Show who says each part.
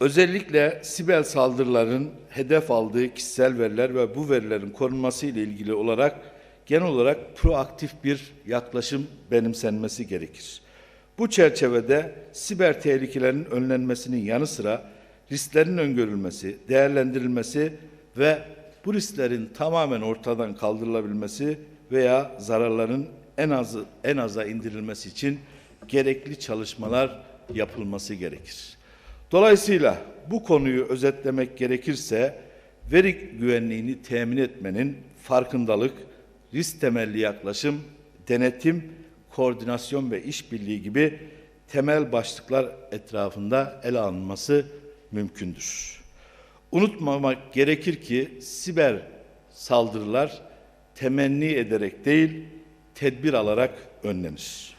Speaker 1: Özellikle siber saldırıların hedef aldığı kişisel veriler ve bu verilerin korunması ile ilgili olarak genel olarak proaktif bir yaklaşım benimsenmesi gerekir. Bu çerçevede siber tehlikelerin önlenmesinin yanı sıra risklerin öngörülmesi, değerlendirilmesi ve bu risklerin tamamen ortadan kaldırılabilmesi veya zararların en azı en aza indirilmesi için gerekli çalışmalar yapılması gerekir. Dolayısıyla bu konuyu özetlemek gerekirse veri güvenliğini temin etmenin farkındalık, risk temelli yaklaşım, denetim, koordinasyon ve işbirliği gibi temel başlıklar etrafında ele alınması mümkündür. Unutmamak gerekir ki siber saldırılar temenni ederek değil, tedbir alarak önlenir.